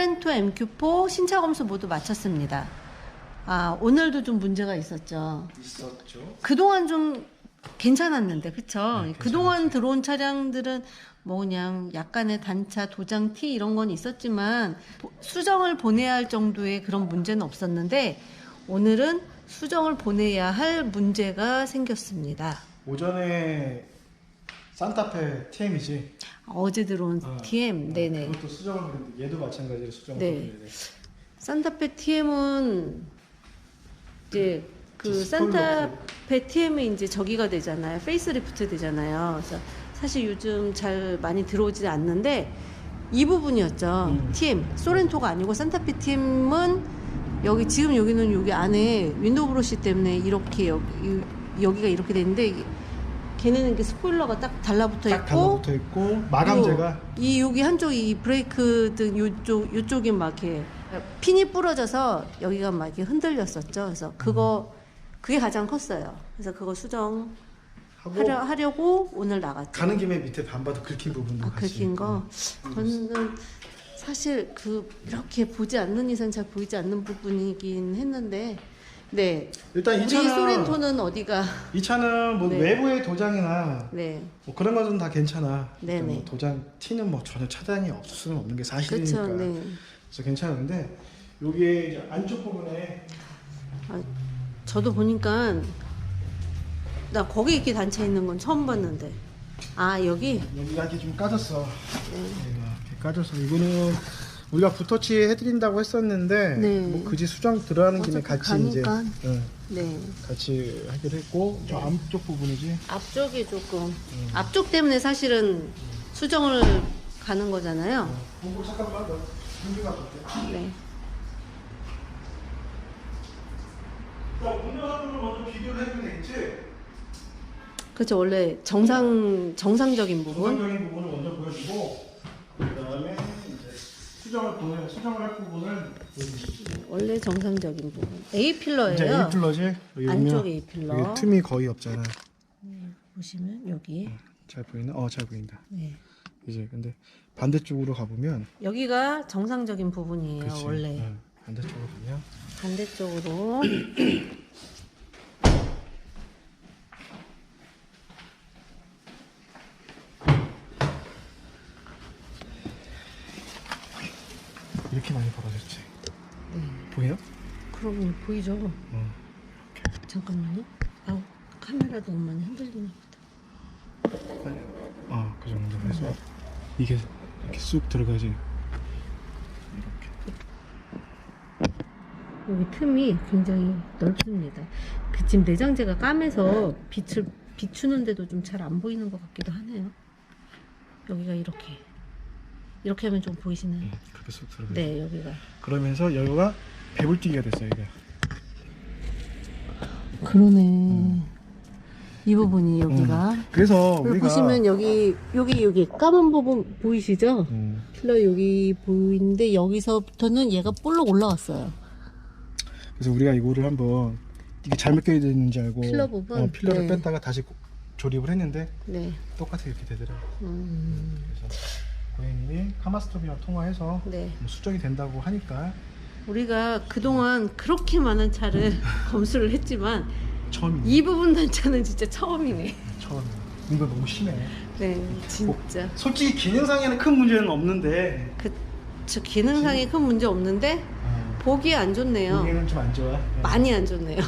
소렌토 MQ4 신차 검수 모두 마쳤습니다. 아, 오늘도 좀 문제가 있었죠. 있었죠. 그동안 좀 괜찮았는데, 그쵸? 네, 그동안 들어온 차량들은 뭐 그냥 약간의 단차, 도장 티 이런 건 있었지만 보- 수정을 보내야 할 정도의 그런 문제는 없었는데 오늘은 수정을 보내야 할 문제가 생겼습니다. 오전에 산타페 TM이지. 어제 들어온 아, TM, 네네. 그것도 수정을 했는데 얘도 마찬가지로 수정을 네. 산타페 TM은 이제 그 산타페 TM이 이제 저기가 되잖아요. 페이스리프트 되잖아요. 그래서 사실 요즘 잘 많이 들어오지 않는데 이 부분이었죠. 음. TM 소렌토가 아니고 산타페 TM은 여기 지금 여기는 여기 안에 윈도우 브러쉬 때문에 이렇게 여기 여기가 이렇게 되는데 걔네는 이렇게 스포일러가 딱 달라붙어 딱 있고 달라붙어 있고 마감재가 이 여기 한쪽 이 브레이크 등 요쪽 요쪽이 막 이렇게 핀이 부러져서 여기가 막 이렇게 흔들렸었죠. 그래서 그거 그게 가장 컸어요. 그래서 그거 수정 하고 하려, 하려고 오늘 나갔죠. 가는 김에 밑에 반바도 긁힌 부분도 아, 같이 긁힌 거. 음. 저는 사실 그 이렇게 보지 않는 이상 잘 보이지 않는 부분이긴 했는데, 네. 일단 이 우리 차는 소렌토는 어디가? 이 차는 뭐 네. 외부의 도장이나 네. 뭐 그런 것은 다 괜찮아. 네네. 뭐 도장 티는 뭐 전혀 차단이 없을 수는 없는 게 사실이니까. 그렇죠. 네. 그래서 괜찮은데 여기에 이제 안쪽 부분에 아, 저도 보니까 나 거기 이렇게 단차 있는 건 처음 봤는데. 아 여기. 여기가 이렇게 좀 까졌어. 네. 얘가 이렇게 까져서 이거는 우리가 붓터치 해드린다고 했었는데 네. 뭐 그지 수정 들어가는 김에 어차피 같이 이제 가니까. 응, 네. 같이 하기로 했고 저 앞쪽 부분이지. 앞쪽이 조금 음. 앞쪽 때문에 사실은 수정을 가는 거잖아요. 보고 잠깐만 너 준비가 볼게. 네. 자, 운전하는 먼저 비교를 해보면 되겠지. 그렇죠. 원래 정상 정상적인 부분. 정상적인 부분을 먼저 보여주고 그 다음에 이제 수정을 보내 수정을 할 보여주시고. 원래 정상적인 부분. A 이제 필러예요. A 필러지. 여기 안쪽 보면 A 필러. 여기 틈이 거의 없잖아. 보시면 여기. 잘 보이나? 어, 잘 보인다. 네. 이제 근데 반대쪽으로 가보면 여기가 정상적인 부분이에요. 그치? 원래 응, 반대쪽으로 가면 반대쪽으로 벌어졌지. 네. 보여? 그럼 보이죠? 어. 잠깐만요. 아 카메라 너무 많이 흔들리나 보다. 아, 그 정도 해서 이게 이렇게 쑥 들어가지. 이렇게. 여기 틈이 굉장히 넓습니다. 그 지금 내장재가 까매서 빛을 비추는데도 좀 잘 안 보이는 것 같기도 하네요. 여기가 이렇게 이렇게 하면 좀 보이시나요? 응, 그렇게 쑥 들어가. 네, 여기가 그러면서 여기가 배불뛰기가 됐어 이게. 그러네. 이 부분이 여기가. 그래서 그리고 우리가 보시면 여기 여기 여기 까만 부분 보이시죠? 음, 필러 여기 보이는데 여기서부터는 얘가 볼록 올라왔어요. 그래서 우리가 이거를 한번 이게 잘못 껴야 되는지 알고 필러 부분? 어, 필러를 네. 뺐다가 다시 고- 조립을 했는데 네. 똑같이 이렇게 되더라고. 음, 그래서 고객님이 카마스톱이랑 통화해서 네. 뭐 수정이 된다고 하니까 우리가 그동안 그렇게 많은 차를 검수를 했지만 처음 이 부분 단차는 진짜 처음이네. 처음 이거 너무 심해. 네, 진짜. 솔직히 기능상에는 큰 문제는 없는데 그, 저 기능상에 큰 문제 없는데 어, 보기에 안 좋네요. 보기에는 좀 안 좋아. 네. 많이 안 좋네요.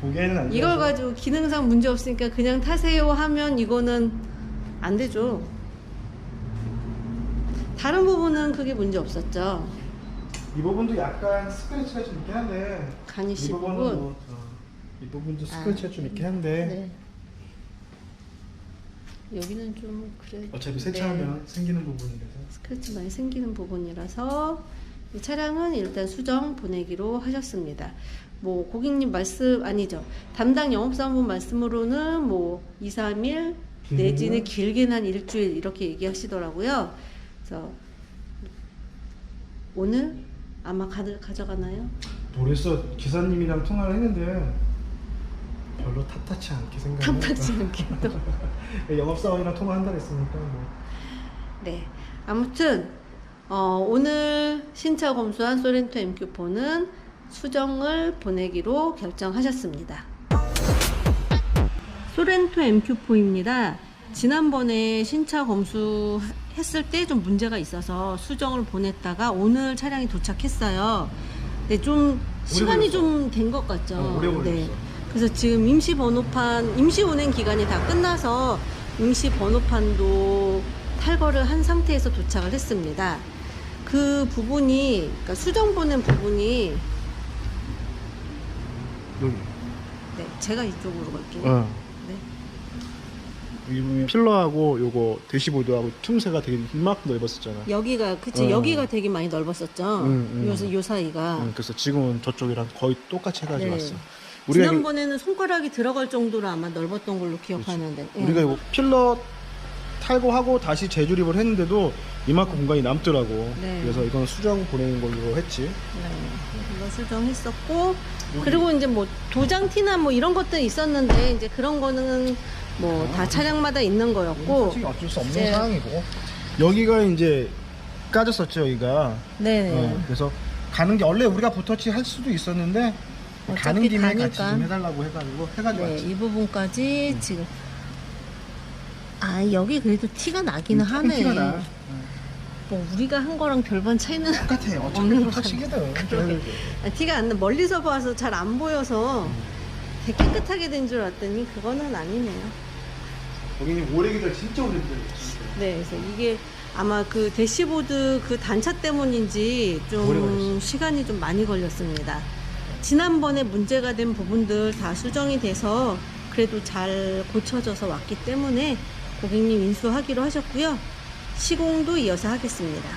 보기에는 안 좋아. 이걸 가지고 기능상 문제 없으니까 그냥 타세요 하면 이거는 안 되죠. 다른 부분은 크게 문제 없었죠. 이 부분도 약간 스크래치가 좀 있긴 한데 가니시 이 부분은 부분. 뭐, 어, 이 부분도 아. 스크래치가 좀 있긴 한데 네. 여기는 좀 그래. 어차피 네. 세차하면 생기는 부분이라서 스크래치 많이 생기는 부분이라서 이 차량은 일단 수정 보내기로 하셨습니다. 뭐 고객님 말씀 아니죠. 담당 영업사원분 말씀으로는 뭐 2, 3일 내지는 길게는 한 일주일 이렇게 얘기하시더라고요. 그래서 오늘 아마 가, 가져가나요? 모르겠어 기사님이랑 통화를 했는데 별로 탓하지 않게 생각해 탐탁지 않게도. 영업사원이랑 통화한다 그랬으니까 뭐 네. 아무튼 어, 오늘 신차 검수한 소렌토 MQ4는 수정을 보내기로 결정하셨습니다. 소렌토 MQ4입니다. 지난번에 신차 검수 했을 때 좀 문제가 있어서 수정을 보냈다가 오늘 차량이 도착했어요. 근데 좀 시간이 걸렸어. 좀된 것 같죠. 어, 오래 걸렸어. 네. 그래서 지금 임시 번호판, 임시 운행 기간이 다 끝나서 임시 번호판도 탈거를 한 상태에서 도착을 했습니다. 그 부분이, 그러니까 수정 보낸 부분이, 여기. 네, 제가 이쪽으로 갈게요. 어. 네. 여기 보면 필러하고 요거 대시보드하고 틈새가 되게 이만큼 넓었었잖아. 여기가, 그치, 어. 여기가 되게 많이 넓었었죠. 음, 음. 요, 요 사이가. 응, 그래서 지금은 저쪽이랑 거의 똑같이 해가지고 네. 왔어. 우리가 이거, 지난번에는 손가락이 들어갈 정도로 아마 넓었던 걸로 기억하는데. 예. 우리가 이거 필러 탈거하고 다시 재조립을 했는데도 이만큼 공간이 남더라고. 네. 그래서 이건 수정 보내는 걸로 했지. 네, 이거 수정했었고 그리고 이제 뭐 도장 티나 뭐 이런 것들 있었는데 이제 그런 거는 뭐 다 차량마다 있는 거였고 솔직히 어쩔 수 없는 네. 상황이고. 여기가 이제 까졌었죠, 여기가. 네네 어, 그래서 가는 게 원래 우리가 부터치 할 수도 있었는데 어차피 가는 김에 같이 가니까. 좀 해달라고 해가지고 해가지고 네, 왔지. 이 부분까지 지금 아 여기 그래도 티가 나기는 조금 하네 티가 나. 뭐 우리가 한 거랑 별반 차이는 똑같아. 어차피 거 부터치거든. 아, 티가 안 나. 멀리서 봐서 잘 안 보여서 되게 깨끗하게 된 줄 알았더니 그거는 아니네요 거기는 오래 기다려 진짜 오래. 진짜. 네, 그래서 이게 아마 그 대시보드 그 단차 때문인지 오래 좀 걸렸어요. 시간이 좀 많이 걸렸습니다. 지난번에 문제가 된 부분들 다 수정이 돼서 그래도 잘 고쳐져서 왔기 때문에 고객님 인수하기로 하셨고요. 시공도 이어서 하겠습니다.